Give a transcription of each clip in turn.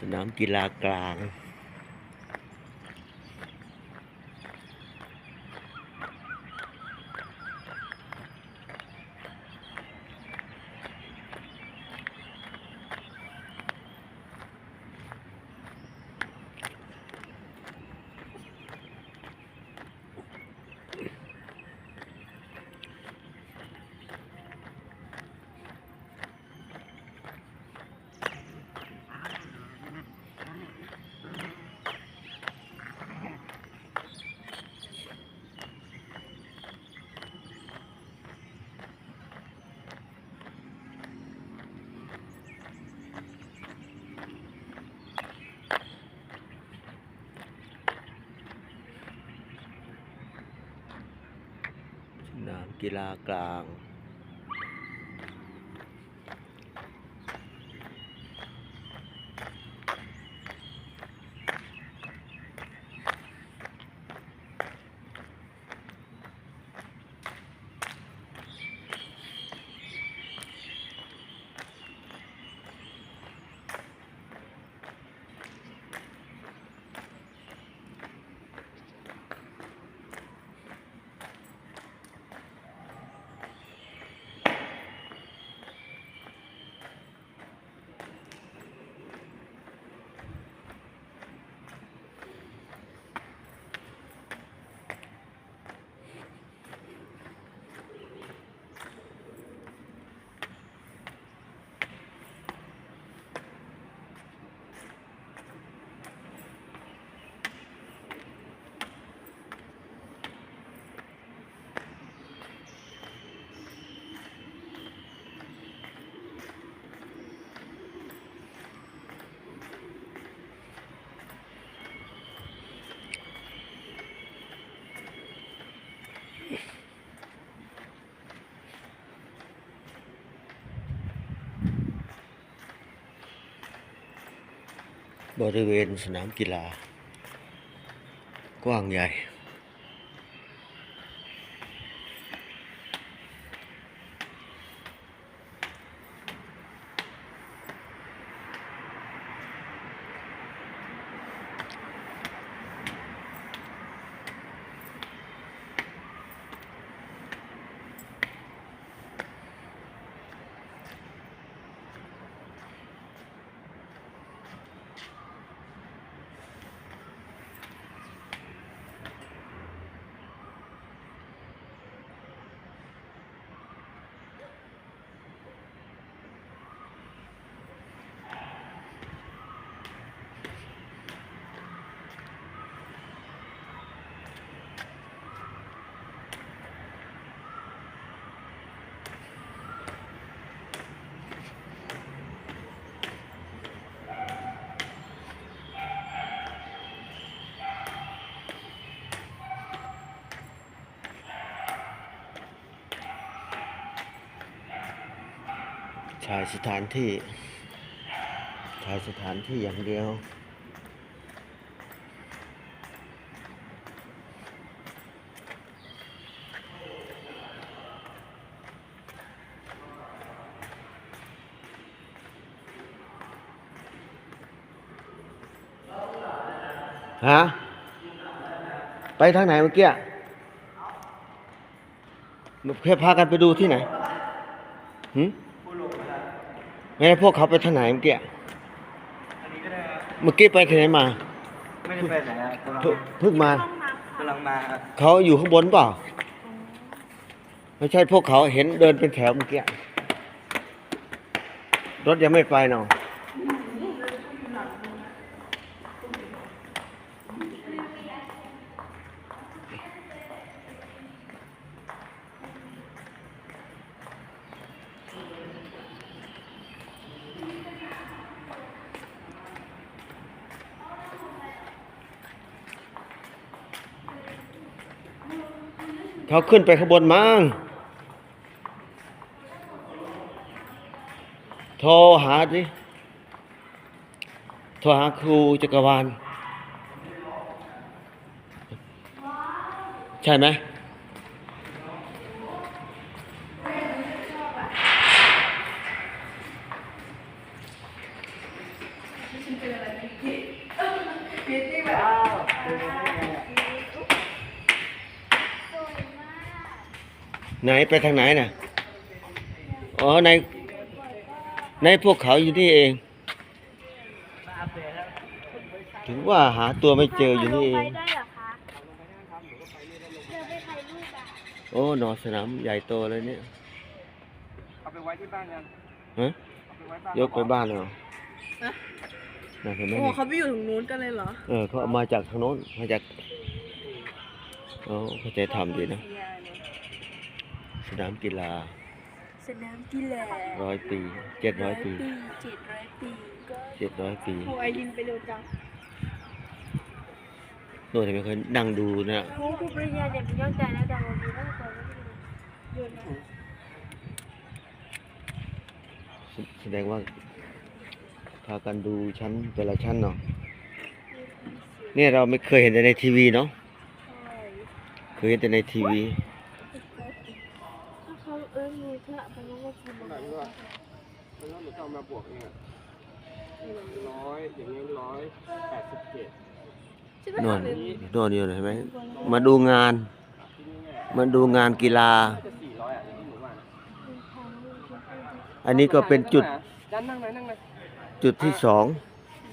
สนามกีฬากลาง ส บริเวณสนามกีฬากว้างใหญ่ ชายสถานที่ชายสถานที่อย่างเดียว ฮะ ไปทางไหนเมื่อกี้แค่พากันไปดูที่ไหนหืม ไม่ได้พวกเขาไปทางไหนเมื่อกี้ อันนี้ก็ได้ครับเมื่อกี้ไปที่ไหนมา ไม่ได้ไปไหนครับกำลังเพิ่งเพิ่งมา กำลังมาครับเขาอยู่ข้างบนเปล่า ไม่ใช่พวกเขาเห็นเดินเป็นแถวเมื่อกี้ รถยังไม่ไปเนาะ เขาขึ้นไปขบวนมั้งโทรหาดิโทรหาครูจักรวาล ใช่ไหม ไหนไปทางไหนน่ะ อ๋อ ใน ในพวกเขาอยู่นี่เอง ถึงว่าหาตัวไม่เจออยู่นี่เองไปได้เหรอคะเดินไปถ่ายรูปอะโอ้หนอสนามใหญ่โตเลยเนี่ยเอาไปไว้ที่บ้านยังฮะเอาไปไว้บ้านยกไปบ้านเลยเหรอน่ะเห็นไหมโอ้นี่เขาไปอยู่ตรงนู้นกันเลยเหรอ เออเขาเอามาจากทางโน้นมาจาก อ๋อเข้าใจทำดีนะ สนามกีฬา สนามกีฬาร้อยปีเจ็ดร้อยปีเจ็ดร้อยปีก็เจ็ดร้อยปีโอ้ไอรินไปเร็วจังโน่นเห็นไหมเคยนั่งดูนะครูครูปริญญาเนี่ยเป็นย่องใจแล้วดังวันนี้แล้วก็โยนมาแสแสดงว่า พากันดูชั้นแต่ละชั้นเนาะเนี่ยเราไม่เคยเห็นแต่ในทีวีเนาะเคยเห็นแต่ในทีวี ถ้าเขาเอิ้นมือเถอะมันก็ว่าทำอะไร แล้วหนูจะเอามาบวกเนี่ยร้อยอย่างเงี้ยร้อยแปดสิบเจ็ด ใช่ไหม น วคะลเลยนวลอยู่เห็นไหมมาดูงาน มาดูงานกีฬา อันนี้ก็เป็นจุดด้านนั่งไหนนั่งไหนจุดที่สอง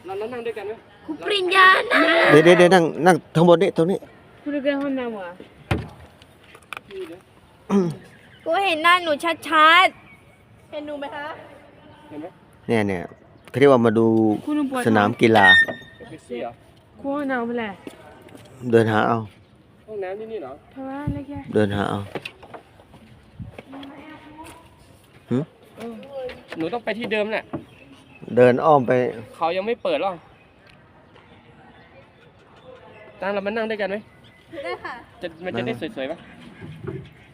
เรานั่งด้วยกันไหมครูปริญญานะเดี๋ยวเดี๋ยวเดี๋ยวนั่งนั่งทั้งหมดนี้ตรงนี้คุณดูกันห้องน้ำเหรอกูเห็นหน้าหนูชัดๆ เห็นหนูไหมคะ เห็นไหมเนี่ยเนี่ยเขาเรียกว่ามาดูสนามกีฬาคุณห้องน้ำไปแหละ เดินหาเอา ห้องน้ำที่นี่เหรอ เพราะว่าอะไรแกเดินหาเอาหึหนูต้องไปที่เดิมแหละเดินอ้อมไป เขายังไม่เปิดหรอกตั้งเรามานั่งด้วยกันไหมๆได้ค่ะจะมันจะได้สวยๆปะ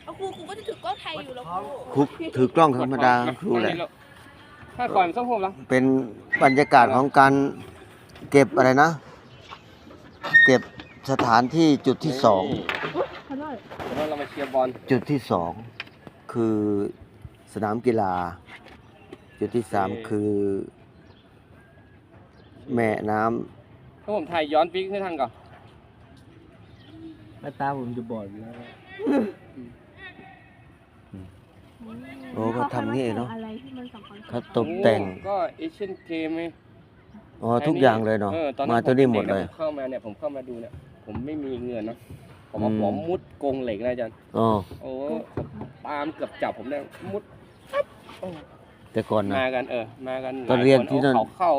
เอาครูครูก็จะถือกล้องไทยอยู่แล้วครูครูถือกล้องธรรมดาครูแหละ ถ้าก่อนต้องโฮมแล้วเป็นบรรยากาศของการเก็บอะไรนะ เก็บ สถานที่จุดที่สองขอโทษเดี๋ยวเรามาเชียร์บอลจุดที่สองคือสนามกีฬา จุดที่สามคือ แม่น้ถ้าผมถ่ายย้อนปีกให้ทันก่อนหน้าตาผมจะบอดอยู่แล้วำโอ้ก็ทำนี่เองเนาะอะไรที่มันสำคัญเขาตกแต่ง โอ้ก็เอเชียนเกมไงอ๋อ ทุกอย่างเลยเนาะ ออตอนมานั้นตัวนี้หมดเลยผมเข้ามาเนี่ยผมเข้ามาดูเนี่ย ผมไม่มีเงินนะผมมาอืมผมมุดกรงเหล็กนะอาจารย์อ๋อโอ้ตามเกือบจับผมเนี่ยมุดปั๊บโอ้แต่ก่อนนะมากันเออมากันตอนเรียนที่นั่นหลาคเขาเข้า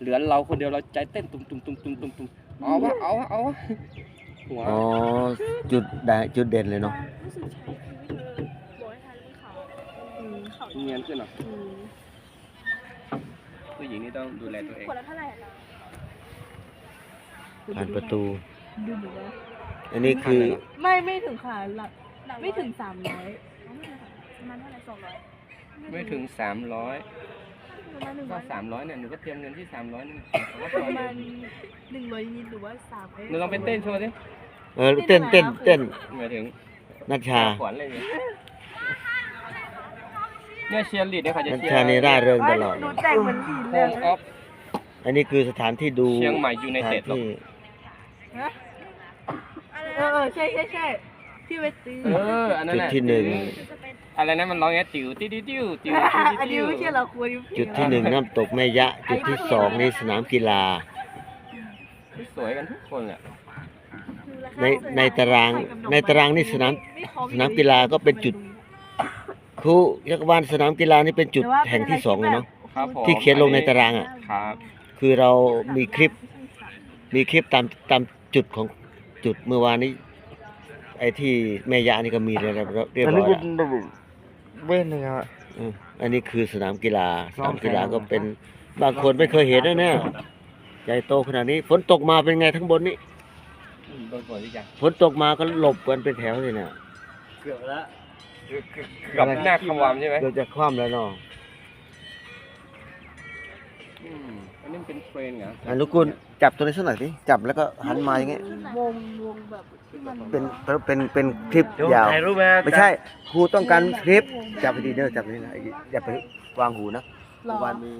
เหลือเราคนเดียวเราใจเต้นตุ้มตุ้มตุ้มตุ้มตุ้มตุ้มเอาวะเอาวะเอาวะหัวอ๋อจุดได้จุดเด่นเลยเนาะรู้สึกใช้ชีวิตเธอบอกให้ทันเขาอืมเขาเงียนขึ้นเหรออืมผู้หญิงนี่ต้องดูแลตัวเองคนละเท่าไหร่นะผ่านประตู ดูเหมือนว่าอันนี้คือ ไม่ไม่ถึงค่ะหลักไม่ถึงสามร้อยประมาณเท่าไหร่สองร้อยไม่ถึงสามร้อยประมาณหนึ่งก็ร้อยสามร้อยเนี่ยหนูก็เตรียมเงินที่สามร้อยนี่ผมก็ปพอระอมาณยู่หนึ่งร้อยนิดหรือว่าสามหนูลองไปเต้นโชว์สิเออเต้นเต้นเต้นหมายถึงนัชชาขวัญอะไรเนี่ยเนี่ยเชียร์ลีดเนี่ยเขาจะนัชเชียชาร์นี่ร่าเริงตลอดหนูแต่งเหมือนผีโฮเลยมออฟอันนี้คือสถานที่ดูเชียงใหม่ยูไนสถาเต็นดหรอที่ เออเออใช่ใช่ใช่ที่เวทีเอออันนั้นจุดแหละที่หนึ่งอะไรนะมันร้องไงติ๋วติ๋วติ๋วติ๋วติ๋วอันนี้ไม่ใช่เหราครูนี่จุดที่หนึ่งน้ำตกแม่ยะ จุดที่สองนี่สนามกีฬา สวยกันทุกคนแหละในในตารางในตารางนี่สนามสนามกีฬาก็เป็นจุดครูยักรวาลสนามกีฬานี่เป็นจุดแห่งที่สองเลยเนาะครับผมที่เขียนลงในตารางอะ ครับ คือเรามีคลิปมีคลิปตามตามจุดของ จุดเมื่อวานนี้ ไอ้ที่แม่ยะนี่ก็มีเรียบร้อยเรียบอันร้นี้อยเป็แล้นวระบบเว้นเลยครับ อืมอันนี้คือสนามกีฬาสซ้อมนามกีฬาแข่งก็เป็นบางคนไม่เคยเห็นนะเนี่ยใหญ่โตขนาดนี้ ฝนตกมาเป็นไงทั้งบนนี้อืมโดนฝนที่ยังฝนตกมาก็หลบกันเป็นแถวเลยเนี่ยเกือบแล้วกับหน้าคำวามใช่ไหมเดี๋ยวจะคว่ำแล้วเนาะ อืมอั นนี้มันเป็นเทรนเหรออนุกุลจับตัวนี้สักหน่อยสิจับแล้วก็หันมาอย่างเงี้ยวงวงแบบที่มันเป็นเป็นเป็นคลิปยาว ถ่ายรูปไหมครับไม่ใช่ครูต้องการคลิปจับไปดีเด้อจับไปดีนะอย่าไปวางหูนะหรอวันมี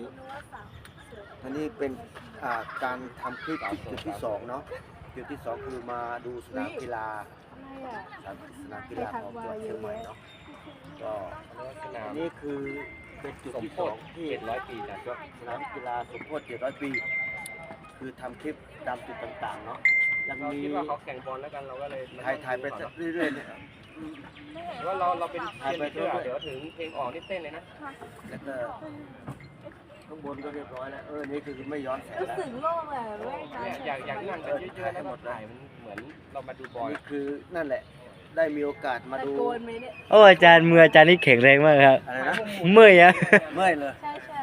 อันนี้เป็นอ่าการทำคลิปจุดที่สองเนาะจุดที่สองคือมาดูสนามกีฬาอะไรอะสนามกีฬาของจังหวัดเชียงใหม่เนาะก็ สนามนี่คือ เป็นจุดสมที่โพสอธิงที่ เจ็ดร้อยปีนะ สนามกีฬาสมโพธิ700 ปี คือทำคลิปตามจุดต่างๆ เนาะยังเรามีคิดว่าเขาแข่งบอลแล้วกันเราก็เลยถ่ายถ่ายไปเรื่อยๆเนี่ย ว่าเราเราเป็นเชียร์ลีดเดอร์เดี๋ยวถึงเพลงออกนี่เต้นเลยนะแล้วก็ข้างบนก็เรียบร้อยแล้ว เออ นี่คือไม่ย้อนแสงรู้แล้ว สึกโล่งเลยเว้ยเนี่ยอยากอยากนั่งกันเยอะๆแล้วก็ถ่ายมันเหมือนเรามาดูบอล นี่คือนั่นแหละ ได้มีโอกาสมาตะดูโกนไหมเนี่ยโอ้อาจารย์มืออาจารย์นี่แข็งแรงมากครับ อะไรนะเมื่อยอะ เมื่อยเลยใช่ใช่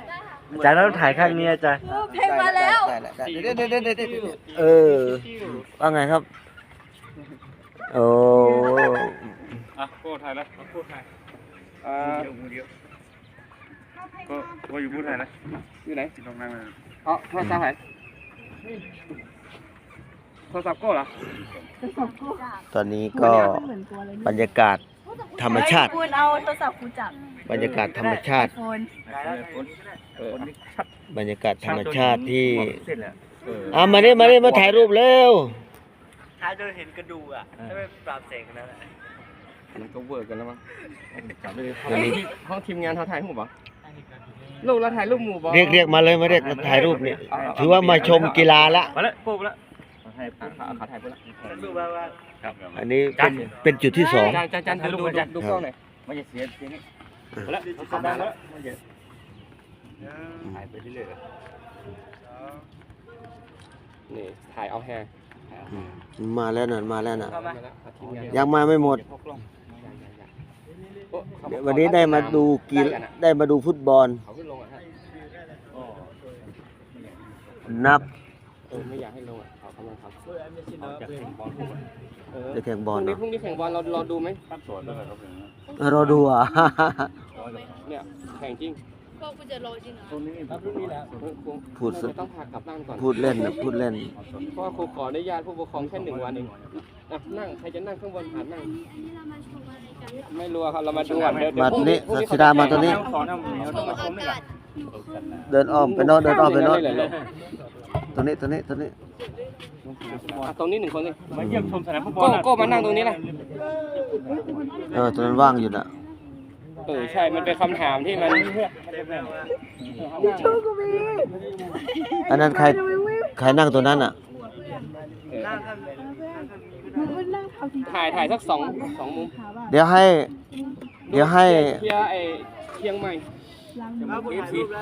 อาจารย์ต้องถ่ายข้างนี้อาจารย์ เพลงมาแล้วได้ได้ได้เดี๋ยวเดี๋ยวเดี๋ยวเดี๋ยวเดี๋ยวเดี๋ยวเออ ว่าไงครับ โอ้อะโก้ถ่ายแล้วโก้ถ่ายอ่าก็ก็อยู่พูดถ่ายแล้วอยู่ไหนตรงนั้นเลยอ๋อโทรศัพท์ไหน โทรศัพท์โก้เหรอ ตอนนี้ก็บรรยากาศธรรมชาติ คุณเอาโทรศัพท์คุณจับบรรยากาศธรรมชาติโฟนเออบรรยากาศธรรมชาติที่เสร็จแล้วอะมานี่มานี่มาถ่ายรูปเร็วถ่ายจนเห็นกระดูกอะถ้าไม่ปราบแสงนั้นมันก็เวิร์กกันแล้วมั้งวันนี้ห้องทีมงานเขาถ่ายรูปเหรอลูกเราถ่ายรูปหมู่บอลเรียกเรียกมาเลยมาเรียกมาถ่ายรูปเนี่ยถือว่ามาชมกีฬาละมาแล้วโก้มา แล้วขาขาถ่ายไปแล้วดูว่าว่าครับอันนี้เป็นเป็นจุดที่สองจานจานจานดูดูดูดูกล้องหน่อยมันจะเสียเสียนี่มาแล้วเขาดังแล้วถ่ายไปเรื่อยๆนี่ถ่ายเอาแฮร์อืมมาแล้วน่ะมาแล้วน่ะมาแล้วทีมงานยังมาไม่หมดโอ้เขาเดี๋ยววันนี้ได้มาดูกีฬาได้มาดูฟุตบอลเขาขึ้นลงอะฮะนับเออไม่อยากให้ลงอะ เขากำลังทำเขาจะแข่งบอลเออจะแข่งบอลพรุ่งนี้เนาะพรุ่งนี้แข่งบอลเราเราดูไหมสวนด้วยครับเออรอดูอะ เนี่ยแข่งจริงก็กูจะรอจริงเหรอตรงนี้ครับตรงนี้แล้วเออครูพูดเราจะต้องพากลับบ้านก่อน พูดเล่นนะพูดเล่น เพราะว่าครูขออนุญาตผู้ปกครองแค่หนึ่งวันเองอะนั่งใครจะนั่งข้างบนผ่านนั่ง ไม่รู้อะครับเรามาดูก่อนเดี๋ยวเดี๋ยวมาพรุ่งนี่พรุ่งสิดามาตรงนี้สอนน้ำเหนียวต้องมาชมด้วยกันเดินอ้อมไปโนอนเดินอ้อมไปโนอนเลยเหรอ ตรงนี้ตรงนี้ตรงนี้อะตรงนี้หนึ่งคนสิมาเยี่ยมชมสนามฟุตบอโก้ลโก้มานั่งตรงนี้นะเออตรงนั้นว่างอยู่น่ะเออใช่มันเป็นคำถามที่มันอันนั้นใครใครนั่งตัวนั้นอะเออถ่ายถ่ายสักสองสองมุมเดี๋ยวให้ เดี๋ยวให้เชียร์ไอเชียงใหม่ เอฟซีมา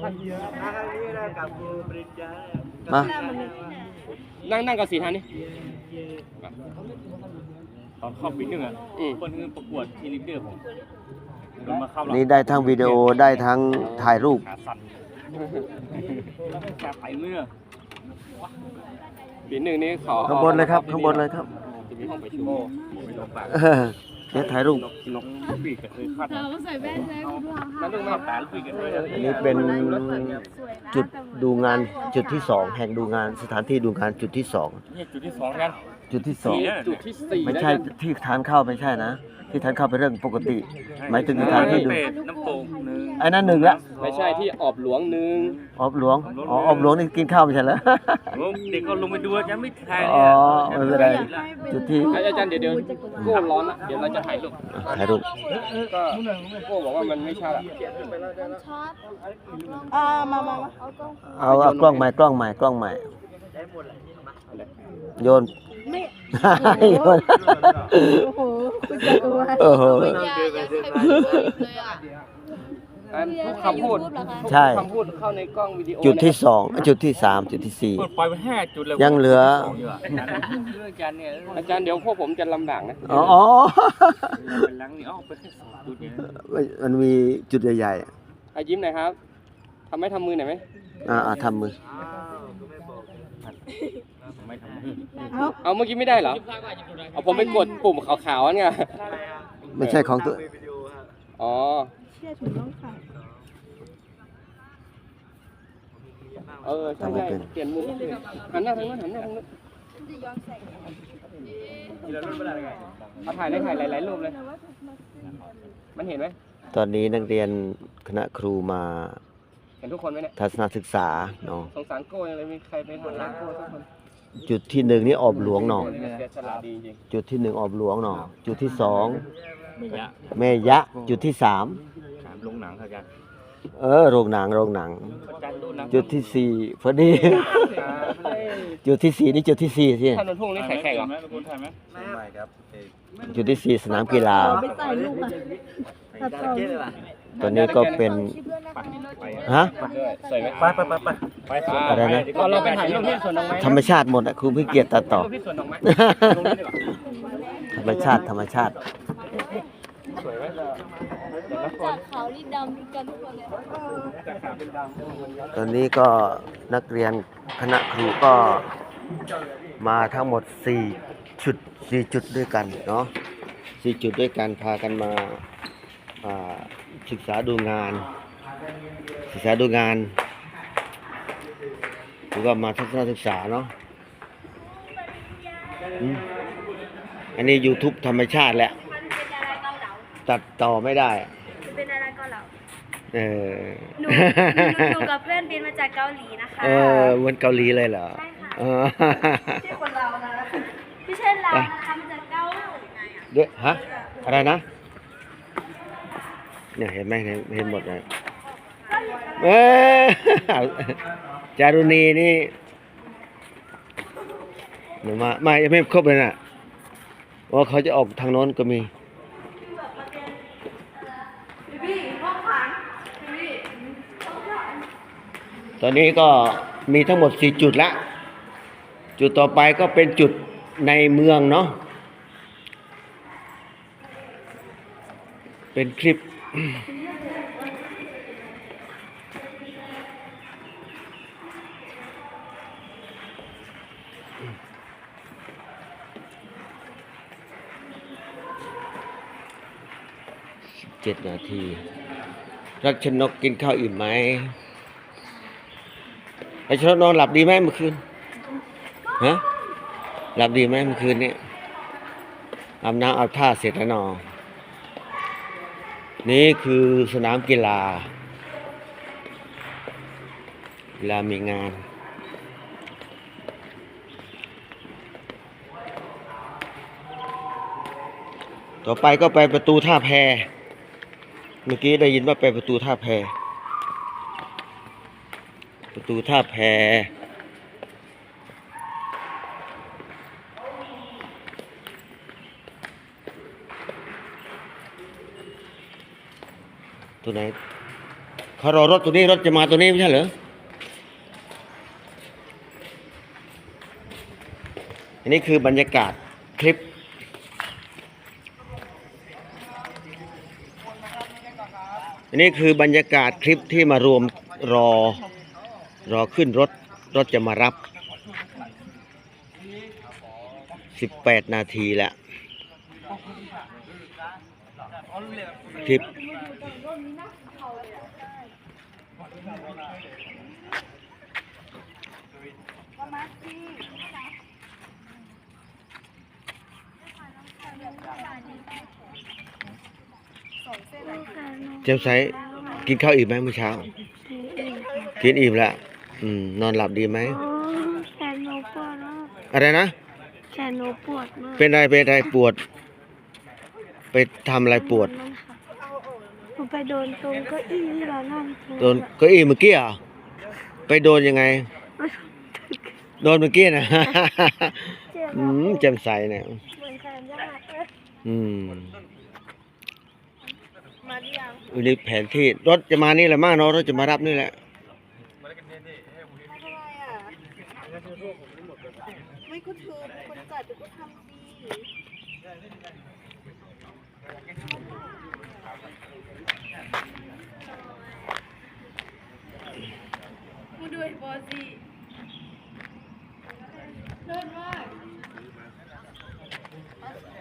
ท่านมานั่งนั่งกับสีทานนี่ตอนเข้าปีหนึ่งอะอืมคนคือประกวดทีลิเดอร์ผมโดนมาเข้าหลังนี่ได้ทั้งวิดีโอได้ทั้งถ่ายรูปขาสั่นขาไปเมื่อปีหนึ่งนี่เขาข้างบนเลยครับข้างบนเลยครับจะมีห้องประชุมไปลงปาก เออเดี๋ยวถ่ายรูป นกปีกก็เคยคาดเราใส่แว่นแล้วกูดูห่างนั่นลูกคามาดตาปีกกันด้วยอันนี้เป็นจุดดูงานจุดที่สองแห่งดูงานสถานที่ดูงานจุดที่สอง นี่จุดที่สองกัน จุดที่สอง จุดที่สี่ไม่ใช่ที่ทานข้าวไม่ใช่นะ ที่ทานข้าวเป็นเรื่องปกติ หมายถึงสถานที่ดูเป็ดน้ำโป่งหนึ่งไอ้นั่นหนึ่งละไม่ใช่ที่ออบหลวงหนึ่งออบหลวงอ๋อออบหลวงนี่กินข้าวไม่ใช่เหรอเด็กก็ลงไปดูยังไม่ถ่ายอ๋อไม่เป็นไรจุดที่อาจารย์เดี๋ยวเดี๋ยวโก้ร้อนละเดี๋ยวเราจะถ่ายรูปถ่ายรูปก็โก้บอกว่ามันไม่ใช่ละอ่ามามามาเอาเอากล้องใหม่กล้องใหม่กล้องใหม่โยนไม่ โยนโอ้โหคุณจะดูว่าโอ้โหอย่าอย่าใส่แว่นเลยอะอันทุกคำพูดใช่คำพูดเข้าในกล้องวิดีโอจุดที่นะครับสองจุดที่สามจุดที่สี่ เปิดปล่อยไปห้าจุดเลยยังเหลืออาจารย์เนี่ยอาจารย์เดี๋ยวพวกผมจะลำบากนะอ๋ออ๋อเป็นลังนี่อ๋อไปแค่สองจุดเนี่ยมันมีจุดใหญ่ๆอะอายิ้มหน่อยครับทำให้ทำมือหน่อยไหมอ่าอ่าทำมือ ไม่ทำมือเอาเมื่อกี้ไม่ได้เหรอ เอาผมไปกดปุ่มขาวๆเนี่ยไม่ใช่ของตัว อ๋อ เชื่อถือต้องค่ะเออใช่ใช่เปลี่ยนมุมหันหน้าทางนั้นหันหน้าทางนั้นเอาถ่ายได้ถ่ายหลายๆรูปเลย มันเห็นไหมตอนนี้นักเรียนคณะครูมาเห็นทุกคนไหมเนี่ย ทัศนศึกษาเนาะสงสารโก้ยังเลยมีใครไปทำร้านโก้สักคน จุดที่หนึ่งนี่ออบหลวงหนอเสียสละดีจริงจุดที่หนึ่งออบหลวงหนอจุดที่สองไม่ยะแม่ยะ จุดที่สามถามลงหนังครับอาจารย์เออโรงหนังโรงหนังอาจารย์ดูหนัง จุดที่สี่พอดีจุดที่สี่นี่จุดที่สี่สิถนนทุ่งนี่แข็งๆเหรอไม่ครับจุดที่สี่สนามกีฬาไม่ใส่ลูกอะ ตัดต่อนนี้ก็เป็น ฮะสวยไหมไปไปไปไปไปสวนอะไรนะก็เราไปถ่ายรูปที่สวนดอกไม้ธรรมชาติหมดอะคุณพี่เกียรติตัดต่อ รูปที่สวนดอกไม้ตรงนี้ดีกว่าธรรมชาติธรรมชาติ สวยไหมจากขาวนี่ดำกันทุกคนเลยจากขาวเป็นดำตอนนี้ก็นักเรียนคณะครูก็มาทั้งหมด4จุด4จุดด้วยกันเนาะ4จุดด้วยกันพากันมาอ่า ศึกษาดูงาน ศึกษาดูงานหรือว่ามาทัศนศึกษาเนาะอืมอันนี้ YouTube ธรรมชาติแหละมันเป็นอะไรเกาเหลาตัดต่อไม่ได้อะมันเป็นอะไรเกาเหลาเออหนูหนูกับเพื่อนบินมาจากเกาหลีนะคะเออเหมือนเกาหลีเลยเหรอใช่ค่ะเออที่คนเรานะไม่ใช่เรานะคะมาจากเกาหลีไงอะเดี๋ยวฮะอะไรนะ เนี่ยเห็นไหมเห็นเห็นหมดเลยเออจารุณีนี่หนูมาไม่ยังไม่ครบเลยน่ะว่าเขาจะออกทางโน้นก็มีตอนนี้ก็มีทั้งหมดสี่จุดละ จุดต่อไปก็เป็นจุดในเมืองเนาะเป็นคลิป เจ็ดนาที รักชนกกินข้าวอิ่มไหมรัชนกนอนหลับดีไหมเมื่อคืนฮะหลับดีไหมเมื่อคืนเนี่ยอาบน้ำอาบท่าเสร็จแล้วนอนี่ นี่คือสนามกีฬาเวลามีงานต่อไปก็ไปประตูท่าแพ เมื่อกี้ได้ยินว่าไปประตูท่าแพ ประตูท่าแพ ตัวไหนเขารอรถตัวนี้รถจะมาตัวนี้ไม่ใช่เหรอ อันนี้คือบรรยากาศคลิป อันนี้คือบรรยากาศคลิปที่มารวมรอรอขึ้นรถรถจะมารับ 18 นาทีแล้ว คลิปเจ้าไซกินข้าวอิ่มไหมเมื่อเช้า กินอิ่มแล้วอืมนอนหลับดีไหมอ๋อแขนหนูปวดมากอะไรนะแขนหนูปวดมากเป็นอะไรเป็นอะไรปวด ไปทำอะไรปวดมันค่ะหนูไปโดนตรงเก้าอี้ที่เรานั่งโดนเก็อี้เมื่อกี้เหรอะไปโดนยังไง โดนเมื่อกี้นะ เจ็บอืมแจำใสเนี่ย เหมือนแขนจะหักเลยอืมมาหรือยังอันนี้แผนที่รถจะมานี่แหละมากเนาะรถจะมารับนี่แหละไม่ก็คือคนจัดก็ทำดี กูดูไอ้บอสิเลิศมาก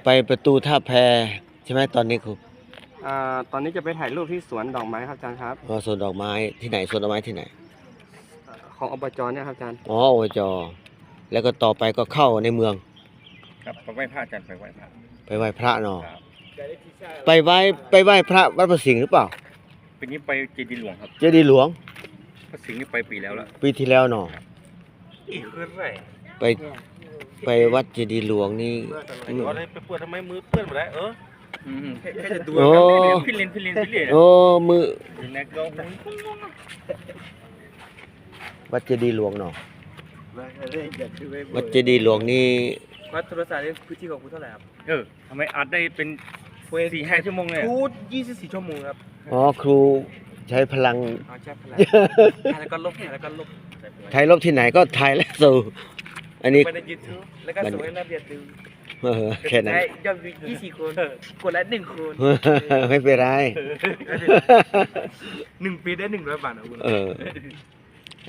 ไปประตูท่าแพใช่ไหมตอนนี้ครูอ่าตอนนี้จะไปถ่ายรูปที่สวนดอกไม้ครับอาจารย์ครับอ๋อสวนดอกไม้ที่ไหนสวนดอกไม้ที่ไหน ของอบจเนี่ยครับอาจารย์อ๋อโอจแล้วก็ต่อไปก็เข้าในเมือง ครับไปไหว้พระอาจารย์ไปไหว้พระ ไปไหว้พระเนาะ ครับ ไปไหว้ไปไหว้พระวัดประสิงห์หรือเปล่า ปีนี้ไปเจดีย์หลวงครับเจดีย์หลวงพระสิงห์นี่ไปปีแล้วละปีที่แล้วเนาะอีกคือไรไปไปวัดเจดีย์หลวงนี่เอาได้ไปเปื้อนทำไมมือเปื้อนหมดแล้วเออแค่แค่จะดูโอ้พี่เล่นพี่เล่นพี่เล่นโอ้มือแน็กก็วัดเจดีย์หลวงเนาะวัดเจดีย์หลวงนี่วัดโทรศัพท์นี่พื้นที่ของคุณเท่าไหร่ครับเออทำไมอัดได้เป็น สี่ห้าชั่วโมงเลยพูด24ชั่วโมงครับอ๋อครูใช้พลัง เอาใช่พลังถ่ายแล้วก็ลบถ่ายแล้วก็ลบถ่ายลบที่ไหนก็ถ่ายแล้วสู่อันนี้ไปใน YouTube แล้วก็ส่งให้นักเรียนดูเออแค่นั้นได้ยอดวิว24คนกดไลค์1คนไม่เป็นไรหนึ่งปีได้100บาทนะคุณเออ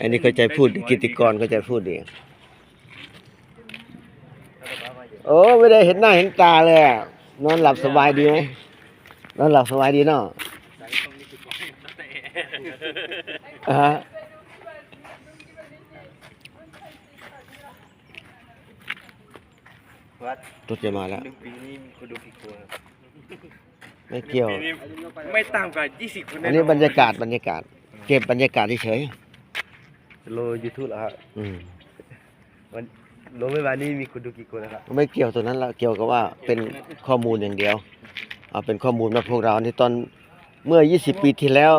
อันนี้เขาใจพูดกิตติกรเขาใจพูดดีโอ้ไม่ได้เห็นหน้าเห็นตาเลยอะ นอนหลับสบายดีไหมนอนหลับสบายดีเนาะอ่าฮะรถจะมาแล้วปีนี้มีคนดูกี่คนไม่เกี่ยว ไม่ต่ำกว่า20คนอันนี้บรรยากาศบรรยากาศ เก็บบรรยากาศเฉยโลยูทูบแล้วครับๆอืม โลไม่มานี่มีคนดูกี่คนนะครับไม่เกี่ยวตัวนั้นละเกี่ยวกับว่าเป็นข้อมูลอย่างเดียวเอาเป็นข้อมูลมาพวกเรานี่ตอนเมื่อ 20 ปีที่แล้ว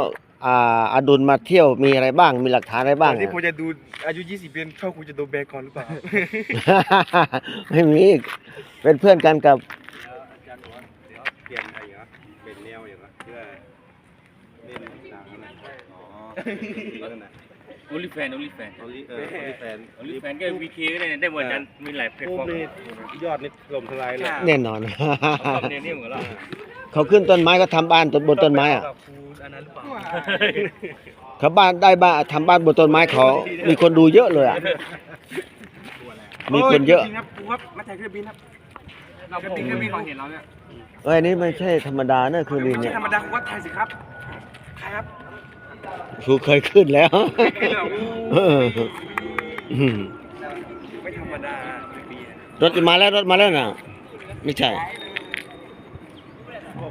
อ่าอดุลมาเที่ยวมีอะไรบ้าง มีหลักฐานอะไรบ้างที่ผมจะดูอายุ 20ปีช่องคุณจะโดนแบนก่อนหรือเปล่า ไม่มีเป็นเพื่อนกันกับ โอลิแฟนโอลิแฟนโอลิเออโอลิแฟนโอลิแฟนก็วีเคก็ได้ได้หมดกันมีหลายแพลตปุ๊ฟบอร์มนี่ยอดนี่ถล่มทลายเลยแน่นอนชอบเนี่ยนี่เหมือนเราเขาขึ้นต้นไม้ก็ทำบ้านบนต้นไม้อะกับครูอันนั้นหรือเปล่าเขาบ้านได้บ้านทำบ้านบนต้นไม้เขามีคนดูเยอะเลยอะมีคนเยอะจริงครับครูครับมาถ่ายเครื่องบินครับเราเครื่องบินเครื่องบินเขาเห็นเราเนี่ยเอ้ยอันนี่ไม่ใช่ธรรมดานะคือลินไม่เนี่ใช่ยธรรมดาครูว่าถ่ายสิครับใครครับ ครูเคยขึ้นแล้วไม่เหรอเอออืมไม่ธรรมดาเครื่องบินรถมาแล้วรถมาแล้วน่ะไม่ใช่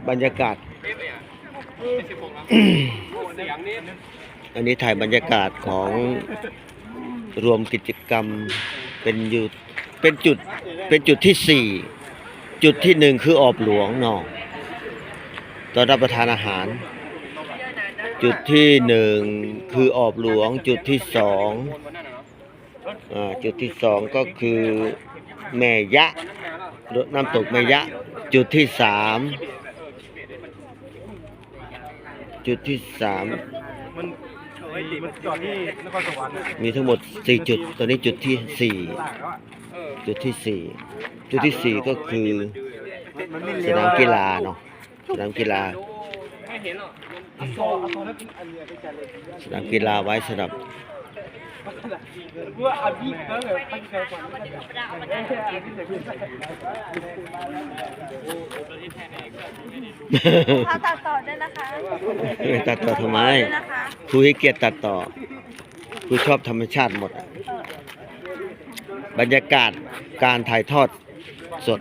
บรรยากาศเสียงนี่อันนี้ถ่ายบรรยากาศของรวมกิจกรรมเป็นอยู่เป็นจุดเป็นจุดที่สี่จุดที่หนึ่งคือออบหลวงเนาะตอนรับประทานอาหาร จุดที่หนึ่งคือออบหลวงจุดที่สองอ่าจุดที่สองก็คือแม่ยะน้ำตกแม่ยะ จุดที่สามจุดที่สามมีทั้งหมดสี่จุดตอนนี้จุดที่สี่จุดที่สี่จุดที่สี่ก็คือสนามกีฬาเนาะสนามกีฬา ไม่เห็นหรอกสนามกีฬาไว้สำหรับว่าอาบีก็เลยตั้งใจก่อนพาตัดต่อด้วยนะคะตัดต่อทำไมด้วยนะคะครูให้เกียรติตัดต่อครูชอบธรรมชาติหมดอะบรรยากาศการถ่ายทอดสด